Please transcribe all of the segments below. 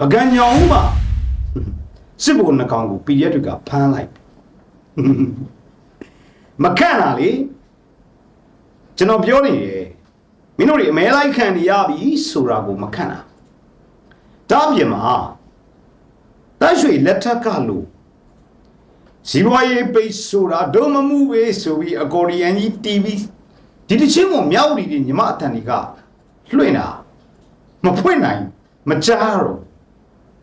ပကံညောင်မှာစစ်ဘုံနှကောင်ကို PDF တွေကဖမ်းလိုက်မခန့်တာလေကျွန်တော်ပြောနေတယ်မင်းတို့တွေအမဲလိုက်ခံနေရပြီဆိုတာကိုမခန့်တာဒါအပြင်မှာတက်ရွှေလက်ထက်ကလို့ဇီဝရေးပိတ်ဆိုတာဒုမမှုပဲဆိုပြီးအကော်ဒီယန်ကြီး TV ဒီတစ်ချင်းကိုမြောက်ရီဒီညီမအတန်တွေကလွှင့်တာမဖွင့်နိုင်မကြားတော့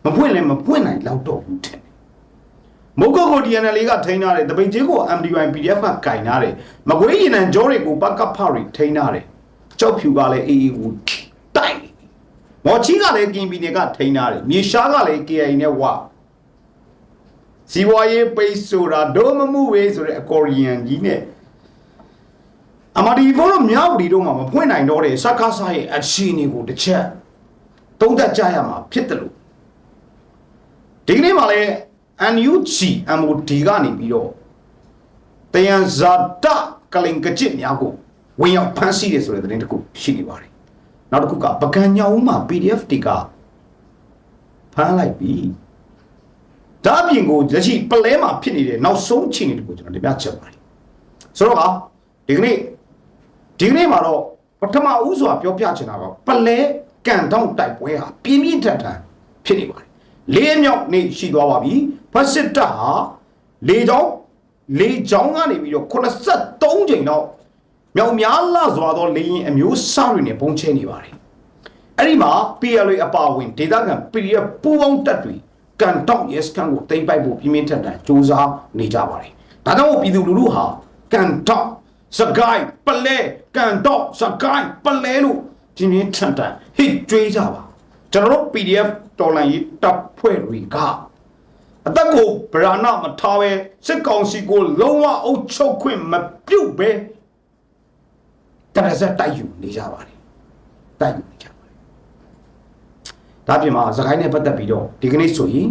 မဖွင့်လည်းမဖွင့်နိုင်လောက်တော့ဘူးတဲ့မုတ်ကောကို DNL ကထိန်းထားတယ်တပိန်ကြီးကို MDY PDF ကကင်ထားတယ်မကွေးရင်နံကြောတွေကိုပကဖတွေထိန်းထားတယ်ကြောက်ဖြူကလည်းအေးအေးကိုတိုက်မော်ချီကလည်းကင်ပီနေကထိန်းထားတယ်မြေရှားကလည်း KI နဲ့ဝစီဝါရေးပိတ်ဆိုတာဒိုမမှုဝေးဆိုတဲ့အကော်ရီယန်ကြီးနဲ့အမဒီဘောလို့မြောက်ဒီတော့မှမဖွင့်နိုင်တော့တဲ့စကားစားရဲ့အချင်းတွေကိုတစ်ချက်တုံးသက်ကြရမှာဖြစ်တယ်လို့ ဒီကနေ့မှလည်း NUG MOD ကနေပြီးတော့တယံဇာတကလင်ကကြစ်များကိုဝင်ရောက်ဖမ်းဆီးတယ်ဆိုတဲ့သတင်းတစ်ခုရှိနေပါတယ်နောက်တစ်ခုကပကံညောင်မှာ PDF တွေကဖမ်းလိုက်ပြီဒါအပြင်ကိုလက်ရှိပလဲမှာဖြစ်နေတဲ့နောက်ဆုံးအခြေအနေတခုကျွန်တော်တင်ပြချက်ပါတယ်ဆိုတော့ကဒီကနေ့ဒီကနေ့မှာတော့ပထမဦးစွာပြောပြချင်တာကပလဲကန်တောင်းတိုက်ပွဲဟာပြင်းပြင်းထန်ထန်ဖြစ်နေပါတယ် လေးမြောက်နေ့ရှိသွားပါပြီဖက်စစ်တပ်ဟာလေချောင်းလေချောင်းကနေပြီးတော့83ချိန်တော့မြောက်များလာစွာသောလေရင်အမျိုးအစားတွေနဲ့ပုံချဲနေပါတယ်အဲ့ဒီမှာ PLA အပါအဝင်ဒေသခံ PDF ပူးပေါင်းတပ်တွေကန်တောက် yes ကန်ကိုတိမ့်ပိုက်ဖို့ပြင်းပြင်းထန်ထန်စူးစမ်းနေကြပါတယ်ဒါကြောင့်ပြည်သူလူထုဟာကန်တောက်စကိုင်းပလဲကန်တောက်စကိုင်းပလဲလို့ပြင်းပြင်းထန်ထန်ဟစ်ကြွေးကြပါကျွန်တော်တို့ PDF တော်လန်ရေးတပ်ဖွဲ့တွေကအသက်ကိုဗราဏမထားပဲစစ်ကောင်စီကိုလုံးဝအုပ်ချုပ်ခွင့်မပြုတ်ပဲတရဇက်တိုက်ယူနေကြပါတယ်တိုက်ယူနေကြပါတယ်ဒါပြင်မှာသခိုင်းနဲ့ပတ်သက်ပြီးတော့ဒီကနေ့ဆိုရင်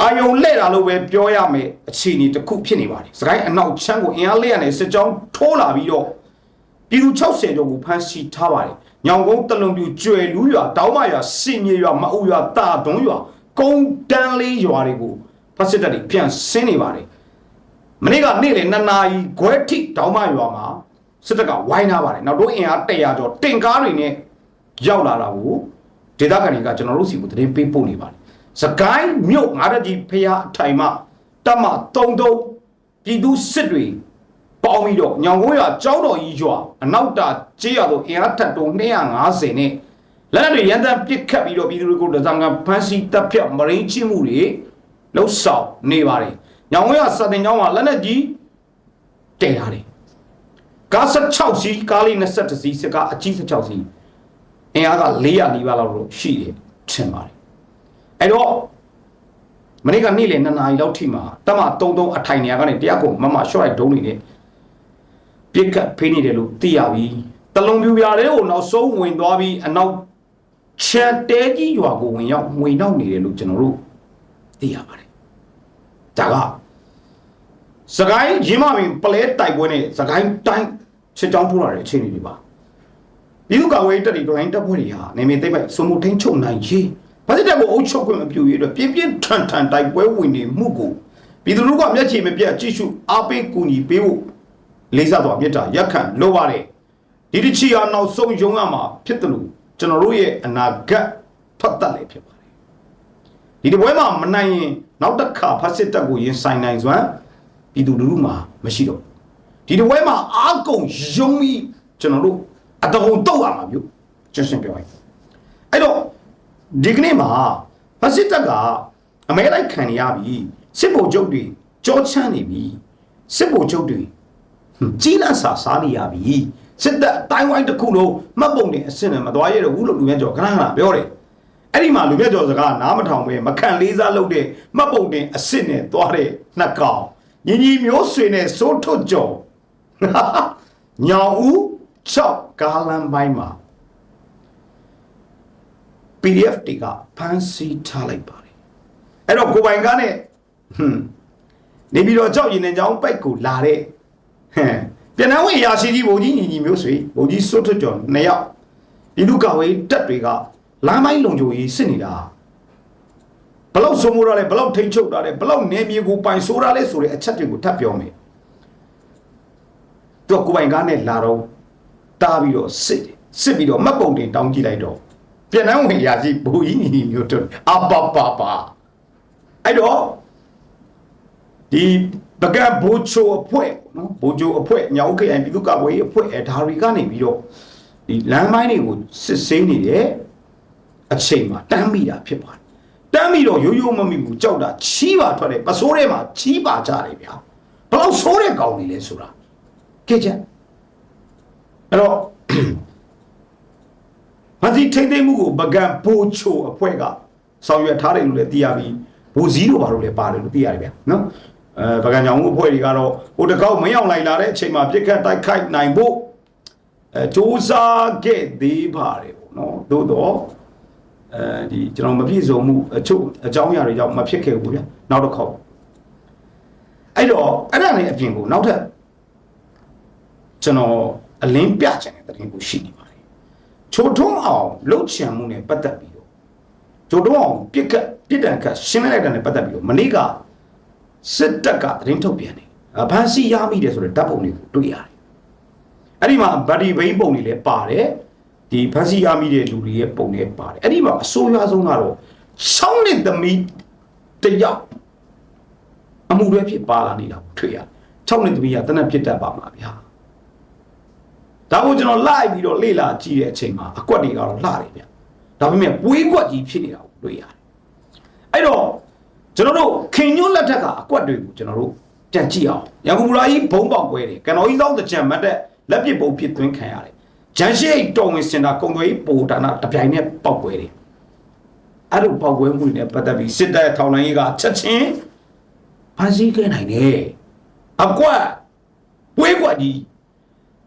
အာယုံလဲ့တာလို့ပဲပြောရမယ်အခြေအနေတစ်ခုဖြစ်နေပါတယ်သခိုင်းအနောက်ချမ်းကိုအင်အားလဲ့ရတဲ့စစ်ကြောင်းထိုးလာပြီးတော့ပြည်သူ60ကျော်ကိုဖမ်းဆီးထားပါတယ် ညောင်ကုန်းတလုံပြူကျွယ်လူးရွာတောင်းမရွာစင်မြေရွာမအူရွာတာတွန်းရွာကုန်းတန်းလေးရွာတွေကိုဖက်စစ်တပ်တွေပြန်ဆင်းနေပါတယ်မနေ့ကနေ့လေနှစ်နာရီခွဲထိတောင်းမရွာမှာစစ်တပ်ကဝိုင်းထားပါတယ်နောက်တော့အင်အား100ကျော်တင်ကားတွေနဲ့ရောက်လာတာကိုဒေသခံတွေကကျွန်တော်တို့စီကိုသတင်းပေးပို့နေပါတယ်စကိုင်းမြို့ငါးတကြီးဖျားအထိုင်မှတပ်မ33ပြည်သူစစ်တွေ ပေါင်းပြီးတော့ညောင်ကုန်းရွာကျောင်းတော်ကြီးရွာအနောက်တာကျေးရွာတို့အင်အားထပ်တုံ250နဲ့လက်နက်တွေရန်တမ်းပစ်ခတ်ပြီးတော့ပြည်သူတွေကိုဒဇံကဖမ်းဆီးတပ်ဖြတ်မရင်းချင်းမှုတွေလှုပ်ဆောင်နေပါတယ်ညောင်ကုန်းရွာစတင်ကျောင်းမှာလက်နက်ကြီးတည်ထားတယ်ကား16စီးကားလေး20စီးစစ်ကားအကြီး16စီးအင်အားက400နီးပါးလောက်လို့ရှိတယ်ထင်ပါတယ်အဲ့တော့မနေ့ကနေ့လေ2နာရီလောက်ထိမှာတမ33အထိုင်နေရာကနေတရားကိုမမရှော့လိုက်ဒုံးနေတဲ့ ပြစ်ကတ်ဖေးနေတယ်လို့သိရပြီတလုံပြူပြားလေးကိုနောက်ဆုံးဝင်သွားပြီးအနောက်ချက်တဲကြီးရွာကိုဝင်ရောက်ဝင်နောက်နေတယ်လို့ကျွန်တော်တို့သိရပါတယ်ဒါကစကိုင်းရင်းမမင်းပလဲတိုက်ပွဲနဲ့စကိုင်းတိုင်းစစ်ကြောင်းထိုးလာတဲ့အခြေအနေတွေပါပြည်သူ့ကာကွယ်ရေးတပ်တွေတော်ရင်တပ်ဖွဲ့တွေဟာနေမည်သိမ့်ပိုက်စုံမှုထိန်ချုပ်နိုင်ရေးဘာစစ်တပ်ကိုအုပ်ချုပ်ခွင့်မပြုရေးအတွက်ပြင်းပြင်းထန်ထန်တိုက်ပွဲဝင်နေမှုကိုပြည်သူလူထုကမျက်ခြေမပြတ်ကြည့်ရှုအားပေးကူညီပေးဖို့ လေးစားစွာမြတ်တာရက်ခံလိုပါတယ်ဒီတစ်ချီဟာနောက်ဆုံးရုံးရမှာဖြစ်တယ်လို့ကျွန်တော်တို့ရဲ့အနာဂတ်ဖတ်တတ်လည်းဖြစ်ပါတယ်ဒီတစ်ပွဲမှာမနိုင်ရင်နောက်တစ်ခါဖတ်စစ်တပ်ကိုရင်ဆိုင်နိုင်စွမ်းပြည်သူလူထုမှာမရှိတော့ဒီတစ်ပွဲမှာအာကုန်ယုံပြီးကျွန်တော်တို့အတကုံတော့ရမှာမျိုးကျရှင်းပြောရင်အဲ့တော့ဒီကနေ့မှာဖက်စစ်တပ်ကအမဲလိုက်ခံရပြီစစ်ဗိုလ်ချုပ်တွေကြောချမ်းနေပြီစစ်ဗိုလ်ချုပ်တွေဟွန်း ကြီးလန့်စာစားနေရပြီစစ်တပ်အတိုင်းဝိုင်းတစ်ခုလုံးမှတ်ပုံတင်အစ်စ်နဲ့မသွားရတဲ့ဘူးလို့လူမြတ်ကျော်ခဏခဏပြောတယ်အဲ့ဒီမှာလူမြတ်ကျော်စကားနားမထောင်ပဲမခံလေးစားလုပ်တဲ့မှတ်ပုံတင်အစ်စ်နဲ့သွားတဲ့နှစ်ကောင်ညီညီမျိုးဆွေနဲ့စိုးထွတ်ကျော်ညောင်ဦး6ကားလမ်းပိုင်းမှာ PDF တွေကဖမ်းဆီးထားလိုက်ပါတယ်အဲ့တော့ကိုပိုင်ကားနဲ့ဟွန်းနေပြီးတော့ကြောက်ရင်နဲ့ကြောင်းပိုက်ကိုလာတဲ့ ဟမ်ပြန်နှံဝင်အရာရှိကြီးဘုံကြီးညီညီမျိုးဆွေဘုံကြီးစွတ်ထွတ်ကျော်နှစ်ယောက်ဒီလူကဝေးတက်တွေကလမ်းပိုင်းလုံခြုံရေးစစ်နေတာလောက်ဆိုမိုးရလဲဘလောက်ထိန်ချုပ်တာလဲဘလောက်နေမြေကိုပိုင်ဆိုးတာလဲဆိုတဲ့အချက်တွေကိုထပ်ပြောမယ်သူကကိုယ်ပိုင်ကားနဲ့လာတော့တားပြီးတော့စစ်တယ်စစ်ပြီးတော့မှတ်ပုံတင်တောင်းကြည့်လိုက်တော့ပြန်နှံဝင်ရာကြီးဘူကြီးညီမျိုးတို့အပပပါအဲ့တော့ဒီ ပကံဘိုးချိုအဖွဲ့ပေါ့နော်ဘိုးချိုအဖွဲ့ညောင်ခရိုင်ပြည်သူ့ကာကွယ်ရေးအဖွဲ့အဲဒါတွေကနေပြီးတော့ဒီလမ်းမိုင်းတွေကိုစစ်ဆေးနေတယ်အချိန်မှာတမ်းမိတာဖြစ်ပါတယ်တမ်းပြီးတော့ရိုးရိုးမမိဘူးကြောက်တာချီးပါထွက်တယ်ပစိုးထဲမှာချီးပါကြတယ်ဗျာဘယ်လောက်ဆိုးတဲ့ကောင်တွေလဲဆိုတာကြည့်ချက်အဲ့တော့မသိထိမ့်သိမ့်မှုကိုပကံဘိုးချိုအဖွဲ့ကဆောင်ရွက်ထားတယ်လို့လည်းသိရပြီးဘိုးစည်းတို့ဘာလို့လဲပါတယ်လို့သိရတယ်ဗျာနော် အဲပကံကြောင်မှုအဖွဲ့တွေကတော့ဟိုတကောက်မရောက်လိုက်လာတဲ့အချိန်မှာပြစ်ခတ်တိုက်ခိုက်နိုင်ဖို့အဲစူးစမ်းခဲ့သေးပါတယ်ပေါ့နော်သို့တော့အဲဒီကျွန်တော်မပြည့်စုံမှုအချို့အကြောင်းအရာတွေကြောင့်မဖြစ်ခဲ့ဘူးဗျာနောက်တစ်ခေါက်အဲ့တော့အဲ့ဒါနဲ့အပြင်ကိုနောက်ထပ်ကျွန်တော်အလင်းပြချင်တဲ့တင်ကိုရှိနေပါတယ်ချိုထုံးအောင်လှုပ်ချံမှုနဲ့ပတ်သက်ပြီးတော့ချိုထုံးအောင်ပြစ်ကတ်ပြစ်ဒဏ်ကတ်ရှင်းလိုက်တဲ့နဲ့ပတ်သက်ပြီးတော့မနေ့က စစ်တပ်ကသတင်းထုတ်ပြန်တယ်အဖမ်းဆီးရမိတယ်ဆိုတဲ့ဓာတ်ပုံတွေကိုတွေ့ရတယ်အဲ့ဒီမှာဗတ်ဒီဘိန်းပုံတွေလည်းပါတယ်ဒီဖမ်းဆီးရမိတဲ့လူတွေရဲ့ပုံတွေပါတယ်အဲ့ဒီမှာအဆိုးရွားဆုံးကတော့ရှောင်းတဲ့သမီးတစ်ယောက်အမှုတွေဖြစ်ပါလာနေတာကိုတွေ့ရတယ်၆နှစ်သမီးကတနက်ပြစ်တတ်ပါမှာဗျာဒါကိုကျွန်တော်လိုက်ပြီးတော့လေ့လာကြည့်တဲ့အချိန်မှာအကွက်တွေကတော့လှတယ်ဗျဒါပေမဲ့ပွေးကွက်ကြီးဖြစ်နေတာကိုတွေ့ရတယ်အဲ့တော့ ကျွန်တော်တို့ခင်ညွတ်လက်ထက်ကအကွက်တွေကိုကျွန်တော်တို့ကြံကြည့်အောင်ရန်ကုန်မူလာကြီးဘုံပေါက်ကွဲတယ်ကနော်ကြီးသောတကြံမတ်တဲ့လက်ပစ်ပုံဖြစ်သွင်းခံရတယ်ဂျန်ရှိတော်ဝင်စင်တာကုံသွေးပိုဒါနာတပြိုင်နဲ့ပေါက်ကွဲတယ်အဲ့လိုပေါက်ကွဲမှုတွေနဲ့ပတ်သက်ပြီးစစ်တပ်ရဲ့ထောင်လှမ်းရေးကချက်ချင်းဖမ်းဆီးခဲ့နိုင်တယ်အကွက်ပွေးကွက်ကြီး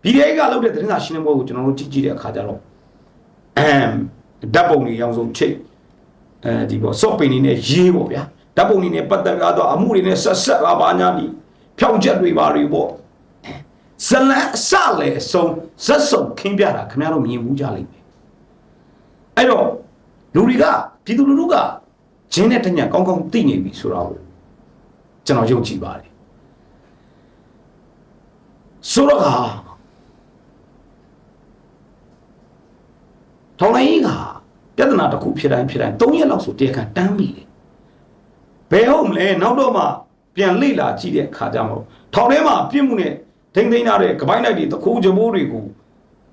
ဗီဒီယိုကလုပ်တဲ့သတင်းစာရှင်းလင်းပွဲကိုကျွန်တော်တို့ကြည့်ကြည့်တဲ့အခါကျတော့အမ်ဓာတ်ပုံတွေရောင်စုံချိတ်အဲဒီပေါ့ soft pin နေနဲ့ရေးပေါ့ဗျာ ဓာတ်ပုံတွေနဲ့ပတ်သက်ပြီးတော့အမှုတွေနဲ့ဆက်ဆက်ပါပါညာဒီဖြောင်းချက်တွေပါတွေပေါ့ဇလန်အစလေအဆုံးဇက်စုံခင်းပြတာခင်ဗျားတို့မြင်မှုကြလိမ့်မယ်အဲ့တော့လူတွေကပြည်သူလူထုကဂျင်းနဲ့တညံကောင်းကောင်းသိနေပြီဆိုတော့ကျွန်တော်ယုံကြည်ပါတယ်ဆိုတော့ဟာထောင်လိုင်းကြီးကပြဿနာတစ်ခုဖြစ်တိုင်းဖြစ်တိုင်း၃ရက်လောက်ဆိုတရားခံတန်းမိတယ် ဘယ်ဟုတ်မလဲနောက်တော့မှပြန်လေ့လာကြည့်တဲ့အခါကျမှထောင်ထဲမှာပြစ်မှုနဲ့ထိမ့်သိမ်းထားတဲ့ကပိုင်းလိုက်တွေတခိုးကြမိုးတွေကို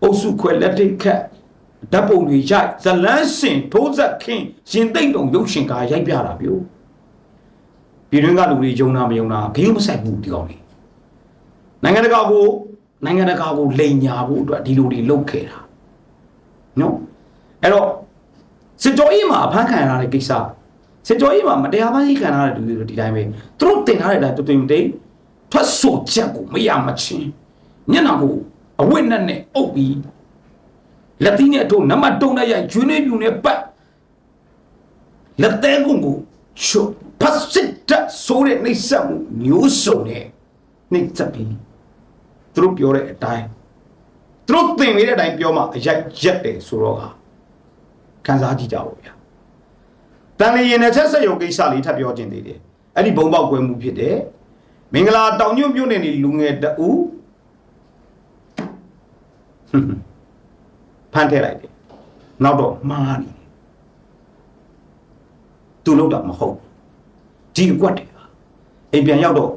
အုပ်စုခွဲလက်ထိတ်ခတ်ဓာတ်ပုံတွေရိုက်ဇလန်းစင်ထိုးဆက်ခင်းရင်သိမ့်တုံရုပ်ရှင်ကားရိုက်ပြတာမျိုးပြည်တွင်းကလူတွေယုံနာမယုံနာဂိမ်းမဆိုင်ဘူးဒီကောင်လေးနိုင်ငံတကာကိုနိုင်ငံတကာကိုလိန်ညာဖို့အတွက်ဒီလိုတွေလုပ်ခဲ့တာနော်အဲ့တော့စစ်ကြောရေးမှာအဖမ်းခံရတဲ့ကိစ္စ စစ်ကြောရေးမှာမတရားဖမ်းဆီးခံရတဲ့လူတွေဒီတိုင်းပဲသူတို့တင်ထားတဲ့အတိုင်းတူတူတိတ်ထွက်ဆိုချက်ကိုမရမချင်းညနာကိုအဝိနဲ့နဲ့အုပ်ပြီးလက်သီးနဲ့တို့နမတုံနဲ့ရိုက်ကျွေးနေပြူနဲ့ပတ်လက်သေးကုန်ကိုချွတ်ဖတ်စစ်တက်ဆိုးတဲ့နှိမ့်ဆက်မှုမျိုးစုံနဲ့နှိမ့်ဆက်ပြီးသူတို့ပြောတဲ့အတိုင်းသူတို့သင်နေတဲ့အတိုင်းပြောမှအရိုက်ရက်တယ်ဆိုတော့ဟာခန်းစားကြည့်ကြပါဗျာ တန်လျင်နဲ့ချက်ဆက်ရုံကိစ္စလေးထပ်ပြောခြင်းသေးတယ်အဲ့ဒီဘုံပေါက်ကွဲမှုဖြစ်တယ်မင်္ဂလာတောင်ညွန့်မြို့နယ်နေလူငယ်တအူးဟွန်းဖမ်းထည့်လိုက်တယ်နောက်တော့မှားနေတယ်သူလို့တော့မဟုတ်ဒီအကွက်တယ်အိမ်ပြန်ရောက်တော့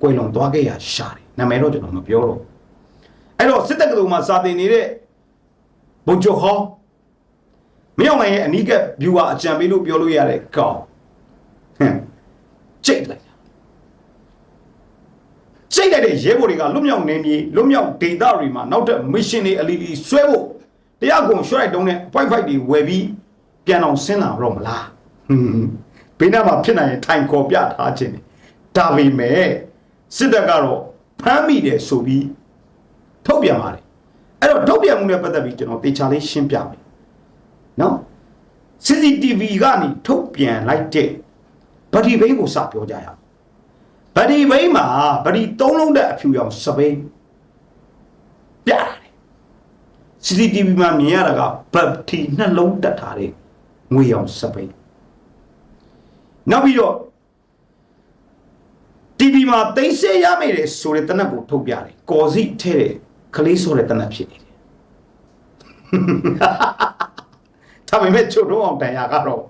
ကွယ်လွန်သွားခဲ့ရရှာတယ်နာမည်တော့ကျွန်တော်မပြောတော့အဲ့တော့စစ်တပ်ကလေးမှာစာတင်နေတဲ့ဘုံကျော်ဟော မင်းအောင်နိုင်ရဲ့အနီးကပ် viewer အကြံပေးလို့ပြောလို့ရတဲ့ကောင်ဟမ်ချိတ်လိုက်တာချိတ်လိုက်တဲ့ရဲဘော်တွေကလွတ်မြောက်နေမြေလွတ်မြောက်ဒေသတွေမှာနောက်ထပ် mission တွေအလီလီဆွဲဖို့တရားကုန်ရွှဲလိုက်တုံးနဲ့ point fight တွေဝယ်ပြီးပြန်အောင်ဆင်းလာတော့မလားဟွန်းဘေးနားမှာဖြစ်နိုင်ရင်ထိုင်ခေါ်ပြထားခြင်းတယ်ဒါပေမဲ့စစ်တပ်ကတော့ဖမ်းမိတယ်ဆိုပြီးထုတ်ပြန်ပါတယ်အဲ့တော့ထုတ်ပြန်မှုနဲ့ပတ်သက်ပြီးကျွန်တော်တေချာလေးရှင်းပြမယ် နော် CCTV ကနေထုတ်ပြန်လိုက်တဲ့ဗတိဘိန်းကိုစပြောကြရအောင်ဗတိဘိန်းမှာဗတိသုံးလုံးတဲ့အဖြူရောင်စပိန်ပြရတယ် CCTV မှာမြင်ရတာကဗတိနှလုံးတက်ထားတဲ့ငွေရောင်စပိန်နောက်ပြီးတော့ TV မှာသိမ်းဆဲရမယ်တဲ့ဆိုတဲ့တနက်ကိုထုတ်ပြတယ်ကော်စီထဲတဲ့ကလေးဆိုတဲ့တနက်ဖြစ်နေတယ် ဒါပေမဲ့ချို့တော့အောင်တန်ရာကတော့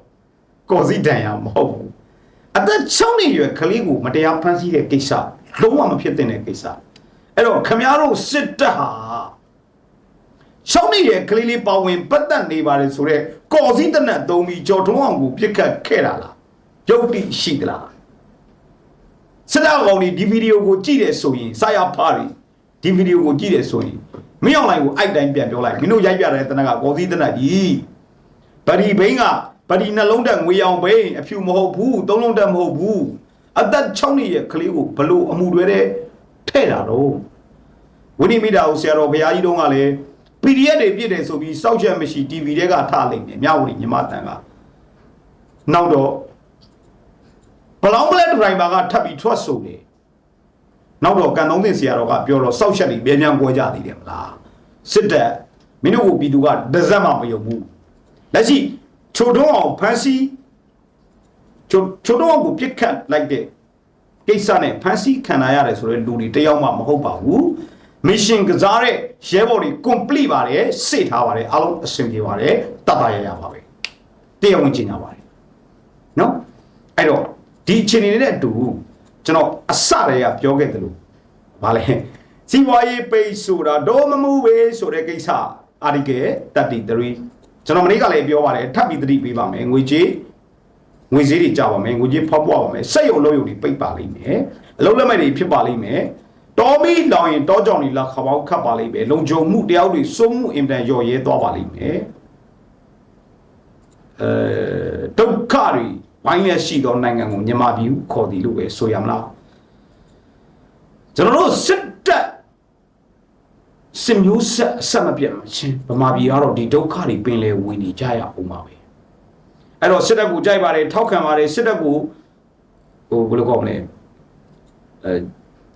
ကော်စီတန်ရာမဟုတ်ဘူးအသက်6နှစ်ရွယ်ကလေးကိုမတရားဖမ်းဆီးတဲ့ကိစ္စလုံးဝမဖြစ်သင့်တဲ့ကိစ္စအဲ့တော့ခမရတို့စစ်တပ်ဟာ6နှစ်ရွယ်ကလေးလေးပါဝင်ပတ်သက်နေပါတယ်ဆိုတော့ကော်စီတနက်သုံးပြီးကြော်ထုံးအောင်ကိုပြစ်ခတ်ခဲ့တာလားရုပ်တိရှိသလားစစ်တပ်ကောင်ဒီဒီဗီဒီယိုကိုကြည့်တယ်ဆိုရင်စာရဖားတွေဒီဗီဒီယိုကိုကြည့်တယ်ဆိုရင်မင်းအောင်လိုင်းကိုအိုက်တိုင်းပြန်ပြောလိုက်မင်းတို့ရိုက်ပြတဲ့တနက်ကကောစည်းတနက်ကြီး ဗဒီဘိန်းကဗဒီနှလုံးတက်ငွေအောင်ဘိန်းအဖြူမဟုတ်ဘူးသုံးလုံးတက်မဟုတ်ဘူးအသက်6နှစ်ရဲ့ကလေးကိုဘလို့အမှုတွေတဲ့ထဲ့တာတော့ဝိနိမိတာကိုဆရာတော်ဘုရားကြီးတုန်းကလည်း PDF တွေပြည့်တယ်ဆိုပြီးစောက်ချက်မရှိ TV တွေကထားလိုက်တယ်မြဝတီမြမတန်ကနောက်တော့ဘလောင်းဘလက်ဒရိုင်ဘာကထပ်ပြီးထွက်ဆိုတယ်နောက်တော့ကန်သုံးသိဆရာတော်ကပြောတော့စောက်ချက်တွေပြန်ပြန်ပွဲကြသေးတယ်မလားစစ်တပ်မင်းတို့ကိုပြည်သူကဒဇက်မှမယုံဘူး လက်ရှိချိုတွန်းအောင်ဖန်စီချိုချိုတွန်းအောင်ကိုပြစ်ခတ်လိုက်တဲ့ကိစ္စနဲ့ဖန်စီခံရရတယ်ဆိုတော့လူတွေတယောက်မှမဟုတ်ပါဘူးမစ်ရှင်ကစားတဲ့ရဲဘော်တွေ complete ပါတယ်စေထားပါတယ်အားလုံးအဆင်ပြေပါတယ်တတ်တာရရပါပဲတရားဝင်ကျင်ကြပါတယ်နော်အဲ့တော့ဒီအခြေအနေနဲ့အတူကျွန်တော်အစတည်းကပြောခဲ့တယ်လို့ဗာလဲစီးပွားရေးပိတ်ဆိုတာတော့မမှုပဲဆိုတဲ့ကိစ္စအာဒီကေ33 ကျွန်တော်မနေ့ကလည်းပြောပါတယ်ထပ်ပြီးသတိပေးပါမယ်ငွေကြေးငွေဈေးတွေကျပါမယ်ငွေကြေးဖောက်ပွားပါမယ်စက်ရုံလုံးရုံတွေပိတ်ပါလိမ့်မယ်အလုံးလက်မဲ့တွေဖြစ်ပါလိမ့်မယ်တော်မီလောင်ရင်တောကြောင်တွေလာခပေါက်ခတ်ပါလိမ့်မယ်လုံခြုံမှုတရားတွေစိုးမှုအင်တန်ရော်ရဲသွားပါလိမ့်မယ်အဲဒုက္ခတွေဝိုင်းလက်ရှိသောနိုင်ငံကိုမြန်မာပြည်ဟုခေါ်သည်လို့ပဲဆိုရမလားကျွန်တော်တို့စစ်တပ် စစ်မျိုးဆက်အဆက်မပြတ်မချင်းဗမာပြည်ကတော့ဒီဒုက္ခတွေပင်လေဝင်နေကြရအောင်ပါပဲအဲ့တော့စစ်တပ်ကိုကြိုက်ပါတယ်ထောက်ခံပါတယ်စစ်တပ်ကိုဟိုဘယ်လိုခေါ်မလဲအဲ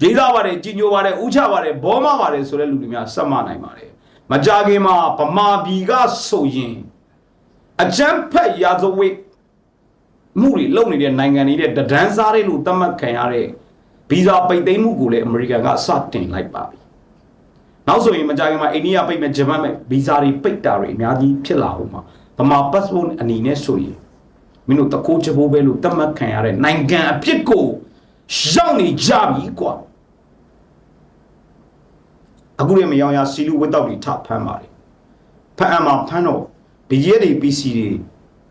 လေးစားပါတယ်ကြီးညိုပါတယ်ဥချပါတယ်ဘောမပါတယ်ဆိုတဲ့လူတွေများစက်မနိုင်ပါတယ်မကြခင်မှာဗမာပြည်ကဆိုရင်အကြမ်းဖက်ရာဇဝတ်မှုတွေလုပ်နေတဲ့နိုင်ငံတွေတဲ့တဒန်းစားတွေလို့သတ်မှတ်ခံရတဲ့ဗီဇာပိတ်သိမ်းမှုကိုလည်းအမေရိကန်ကစတင်လိုက်ပါပြီ။ နောက်ဆိုရင်မကြာခင်မှာအိန္ဒိယပိတ်မဲ့ဂျပန်မဲ့ဗီဇာတွေပိတ်တာတွေအများကြီးဖြစ်လာအောင်မှာဗမာ passport အနေနဲ့ဆိုရင်မင်းတို့တကိုးချဘိုးပဲလို့သတ်မှတ်ခံရတဲ့နိုင်ငံအဖြစ်ကိုရောက်နေကြပြီကွာ။အခုလည်းမယောင်ရစီလူဝတ်တော့တွေထဖမ်းပါလေ။ဖမ်းအမှဖမ်းတော့ဘရဲတွေ PC တွေ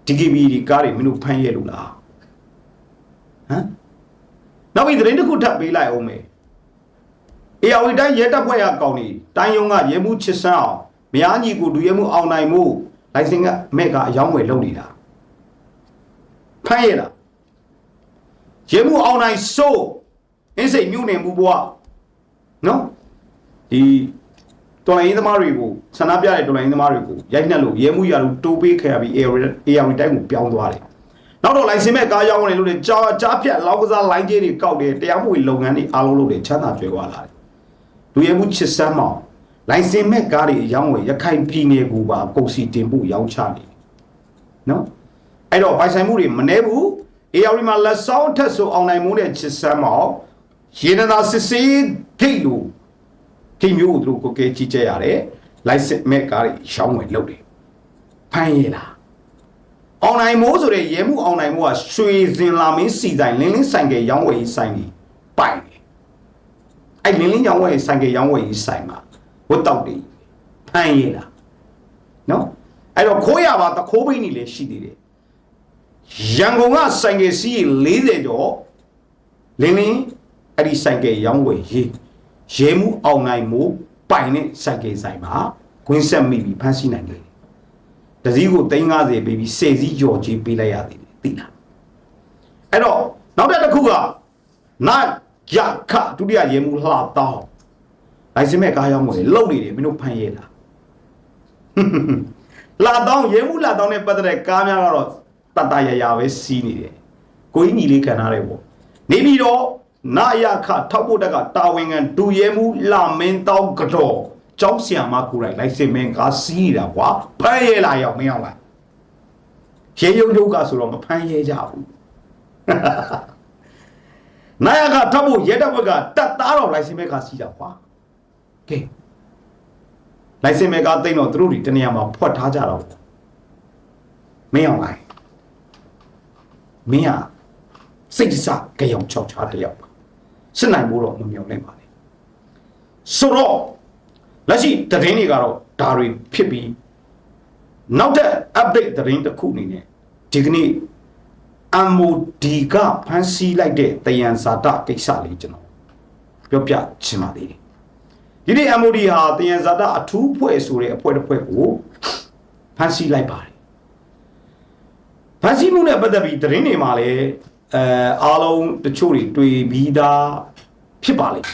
DKB တွေကားတွေမင်းတို့ဖမ်းရဲလို့လားဟမ်နောက်ပြီးသတင်းတစ်ခုထပ်ပေးလိုက်အောင်မေ အေယာဝီတိုင်းရဲတပ်ဖွဲ့ရကောင်နေတိုင်းယုံကရဲမှုချစ်ဆန်းအောင်မယားညီကိုဒူရဲမှုအောင်နိုင်မှုလိုင်စင်ကမဲ့ကအယောင်းဝယ်လုပ်နေတာဖမ်းရဲလားရဲမှုအောင်နိုင်စိုးအင်းစိတ်မြို့နယ်မှုဘွားနော်ဒီတော်လိုင်းသမားတွေကိုဆန္ဒပြတဲ့တော်လိုင်းသမားတွေကိုရိုက်နှက်လို့ရဲမှုရလို့တိုးပေးခဲ့ရပြီး AR AR တိုင်းကိုပြောင်းသွားတယ်။နောက်တော့လိုင်စင်မဲ့ကားရောင်းနေလို့လေကြားကြားဖြတ်လောက်ကစားလိုင်းကြီးတွေကောက်တယ်တရားမဝင်လုပ်ငန်းတွေအားလုံးလုပ်တယ်ချမ်းသာကြွယ်ဝလာတယ်။ လူရဲမှုချစ်စမ်းမောင်လိုင်စင်မဲ့ကားတွေအယောင်းဝယ်ရခိုင်ပြည်နယ်ကူပါကုန်စီတင်ဖို့ရောင်းချနေတယ်။နော်အဲ့တော့ပိုင်ဆိုင်မှုတွေမနှဲဘူး AR မှာလက်ဆောင်ထက်ဆိုအောင်နိုင်မှုနဲ့ချစ်စမ်းမောင်ရေနသာစစ်စေးဂိတ်လို့ကိမျိုးကိုသူတို့ကိုကဲကြီးကြရတယ်လိုက်စစ်မဲ့ကားတွေရှောင်းဝင်လုပ်တယ်ဖမ်းရလားအောင်နိုင်မိုးဆိုတဲ့ရဲမှုအောင်နိုင်မိုးကရွှေစင်လာမင်းစီဆိုင်လင်းလင်းဆိုင်ကရောင်းဝယ်ရေးဆိုင်ကြီးပိုင်တယ် အဲ့လင်းလင်းရောင်းဝယ်ရေးဆိုင်ကရောင်းဝယ်ရေးဆိုင်မှာဝတ်တောက်တယ်ဖမ်းရလားနော်အဲ့တော့ခိုးရပါတခိုးပိန်းနေလေရှိသေးတယ်ရန်ကုန်ကဆိုင်ကစီး40ကျော်လင်းလင်းအဲ့ဒီဆိုင်ကရောင်းဝယ်ရေးရဲမှုအောင်နိုင်မှုပိုင်တဲ့စိုက်ကယ်ဆိုင်မှာခွင်းဆက်မိပြီးဖမ်းဆီးနိုင်တယ်။တစည်းကို350ပေးပြီး10စည်းကြော်ကြီးပေးလိုက်ရသေးတယ်သိလား။အဲ့တော့နောက်တစ်ခုကနာ ရခဒုတိယရဲမှုလှတောင်းလိုင်စင်မဲ့ကားရောက်ဝင်လုံနေတယ်မင်းတို့ဖမ်းရဲတာ။လာတောင်းရဲမှုလာတောင်းနဲ့ပတ်သက်တဲ့ကားများကတော့တတရရပဲစီးနေတယ်။ကိုကြီးညီလေးခံထားတယ်ပေါ့။နေပြီးတော့နာယခထောက်ဖို့တက်ကတာဝန်ခံဒူရဲမှုလာမင်းတောင်းကတော့ကျောင်းဆရာမကိုယ်တိုင်လိုက်စင်မင်းကားစီးနေတာကွာဖမ်းရဲလာရောက်မင်းအောင်လားရဲရုံဒုက္ခဆိုတော့မဖမ်းရဲကြဘူး နိုင်ရကထပ်ဖို့ရဲတပ်ဘက်ကတက်သားတော်လိုင်စင်မဲကစီးတာကွာကဲလိုင်စင်မဲကတိတ်တော့သူတို့ဒီတနေရာမှာဖွက်ထားကြတော့မင်းအောင်လိုက်မင်းဟာစိတ်တစကြောင်ချောက်ချားတယောက်ပါစစ်နိုင်ဖို့တော့မမျှော်လင့်ပါနဲ့ဆိုတော့လက်ရှိသတင်းတွေကတော့ဒါတွေဖြစ်ပြီးနောက်တဲ့ update သတင်းတစ်ခုအနေနဲ့ဒီကနေ့ MOD ကဖန်ဆီးလိုက်တဲ့တယံဇာတကိစ္စလေးကျွန်တော်ပြောပြချင်ပါသေးတယ်ဒီနေ့ MOD ဟာတယံဇာတအထူးဖွဲ့ဆိုတဲ့အဖွဲ့တစ်ဖွဲ့ကိုဖန်ဆီးလိုက်ပါတယ်ဖန်ဆီးမှုနဲ့ပတ်သက်ပြီးသတင်းတွေမှာလည်းအဲအားလုံးတချို့တွေတွေ့ပြီးသားဖြစ်ပါလိမ့်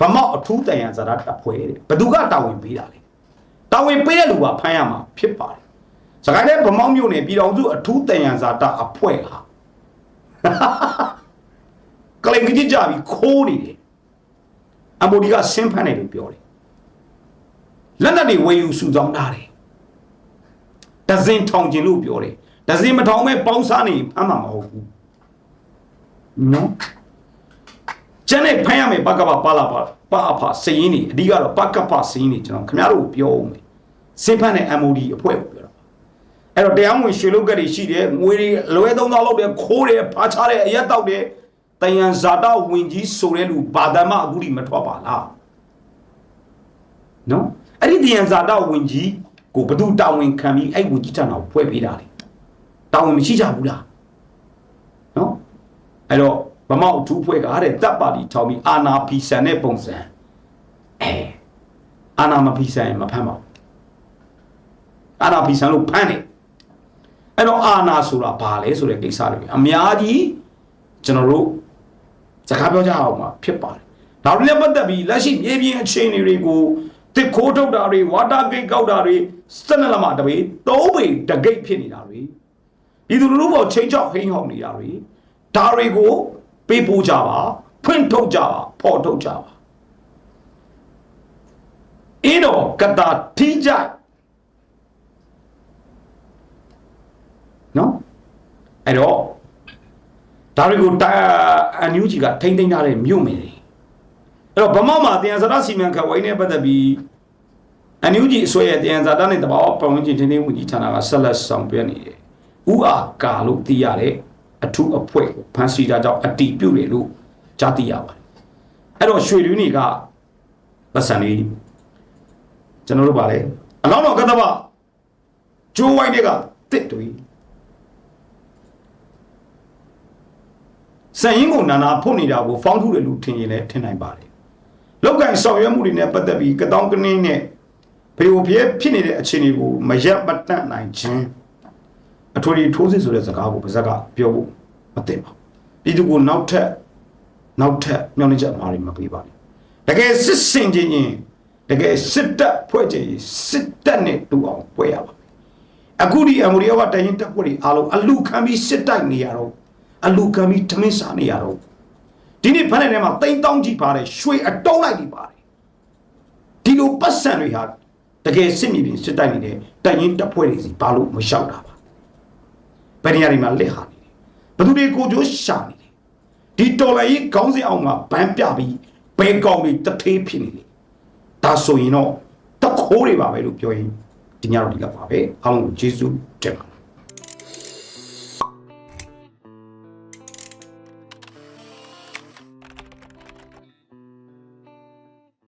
ဗမောက်အထူးတယံဇာတတပ်ဖွဲ့တဲ့ဘသူကတာဝန်ပေးတာလဲတာဝန်ပေးတဲ့လူကဖမ်းရမှာဖြစ်ပါတယ်စကိုင်းတဲ့ဗမောက်မြို့နယ်ပြည်တော်စုအထူးတယံဇာတအဖွဲ့ဟာ ကလိန်ကြီးကြပြီးခိုးနေတယ်အမိုဒီကဆင်းဖမ်းတယ်လို့ပြောတယ်လက်နက်တွေဝယ်ယူစုဆောင်းထားတယ်ဒဇင်ထောင်ကျင်လို့ပြောတယ်ဒဇင်မထောင်မဲ့ပေါင်းစားနေဖမ်းမှာမဟုတ်ဘူးနော်ကျန်တဲ့ဖမ်းရမယ်ဘကပပါလာပါပါအဖစရင်နေအဓိကတော့ဘကပစရင်နေကျွန်တော်ခင်ဗျားတို့ကိုပြောဦးမယ်ဆင်းဖမ်းတဲ့ MOD အဖွဲ့ကိုပြောတာ အဲ့တော့တရားဝင်ရွှေလုတ်ကက်တွေရှိတယ်ငွေတွေလွဲသုံးသောလောက်တယ်ခိုးတယ်ဖားချတယ်အရက်တောက်တယ်တယံဇာတဝင်ကြီးဆိုတဲ့လူဘာသာမအခုထိမထွက်ပါလားနော်အဲ့ဒီတယံဇာတဝင်ကြီးကိုဘယ်သူတာဝန်ခံပြီးအဲ့ဝင်ကြီးထံတော်ဖွဲ့ပေးတာလေတာဝန်မရှိကြဘူးလားနော်အဲ့တော့ဗမောက်အထူးဖွဲ့ကတဲ့တပ်ပါတီထောင်ပြီးအာနာဖီဆန်တဲ့ပုံစံအဲအာနာမဖီဆန်ရင်မဖမ်းပါဘူးအာနာဖီဆန်လို့ဖမ်းတယ် အဲ့တော့အာနာဆိုတာဘာလဲဆိုတဲ့ကိစ္စတွေအများကြီးကျွန်တော်တို့စကားပြောကြအောင်မှာဖြစ်ပါတယ်။ဒါတွေနဲ့ပတ်သက်ပြီးလက်ရှိမြေပြင်အခြေအနေတွေကိုတစ်ခိုးထုတ်တာတွေဝါတာဂိတ်ကောက်တာတွေစနလမတပေသုံးပေတဂိတ်ဖြစ်နေတာတွေပြည်သူလူထုပေါ်ချိန်ချောက်ဟိန်းဟောက်နေတာတွေဒါတွေကိုပေးပို့ကြပါဖွင့်ထုတ်ကြပါဖော်ထုတ်ကြပါအင်းတော့ကတာထိကြို နော်အဲ့တော့ဒါတွေကိုတာအန်ယူဂျီကထိမ့်သိမ်းထားတဲ့မြို့မယ်တွေအဲ့တော့ဗမောက်မှာတရားစရစီမံခန့်ဝိုင်းနဲ့ပတ်သက်ပြီးအန်ယူဂျီအစိုးရတရားစရနဲ့တဘာဝပတ်ဝန်းကျင်ထိန်းသိမ်းမှုကြီးဌာနကဆက်လက်ဆောင်ပြနေတယ်ဥအားကာလို့သိရတဲ့အထူးအဖွဲ့ကိုဖန်ဆီးတာကြောင့်အတီးပြုတ်တယ်လို့ကြားသိရပါတယ်အဲ့တော့ရွှေလူတွေကပတ်စံလေးကျွန်တော်တို့ပါလေအလောင်းတော်ကတ္တဗကျိုးဝိုင်းတွေကတစ်တွေ စံရင်ကိုနာနာဖုတ်နေတာကိုဖောင်းထုတယ်လို့ထင်ရင်လည်းထင်နိုင်ပါတယ်။လောက်ကန်ဆောင်ရွက်မှုတွေနဲ့ပတ်သက်ပြီးကတောင်းကနင်းနဲ့ဖေယိုဖျဲဖြစ်နေတဲ့အခြေအနေကိုမရက်မတန့်နိုင်ခြင်းအထွေထွေထိုးစစ်ဆိုတဲ့စကားကိုပါဇက်ကပြောဖို့မသင့်ပါဘူး။ပြည်သူကိုနောက်ထပ်နောက်ထပ်ညှောင်းနေချက်အမှားတွေမပေးပါနဲ့။တကယ်စစ်စင်ခြင်းချင်းတကယ်စစ်တပ်ဖွဲ့ခြင်းစစ်တပ်နဲ့တူအောင်ပွဲရပါမယ်။အခုဒီအမေရိကတိုင်းရင်တပ်ဖွဲ့တွေအားလုံးအလူခံပြီးစစ်တိုက်နေရတော့ အလူကံပြီးထမင်းစားနေရတော့ဒီနေ့ဖက်တဲ့ထဲမှာတိမ်တောင်းကြည့်ပါတယ်ရွှေအတုံးလိုက်နေပါတယ်ဒီလိုပတ်စံတွေဟာတကယ်စစ်မြေပြင်စစ်တိုက်နေတဲ့တိုင်ရင်တပ်ဖွဲ့တွေစီဘာလို့မလျှောက်တာပါဘယ်နေရာတွေမှာလက်ဟာနေတယ်ဘယ်သူတွေကိုကြိုးရှာနေတယ်ဒီတော်လိုင်းကြီးခေါင်းစဉ်အောင်မှာဗန်းပြပြီးဘဲကောင်တွေတထေးဖြစ်နေတယ်ဒါဆိုရင်တော့တခိုးတွေပါပဲလို့ပြောရင်ဒီညတော့ဒီလောက်ပါပဲအားလုံးကိုကျေးဇူးတင်ပါတယ်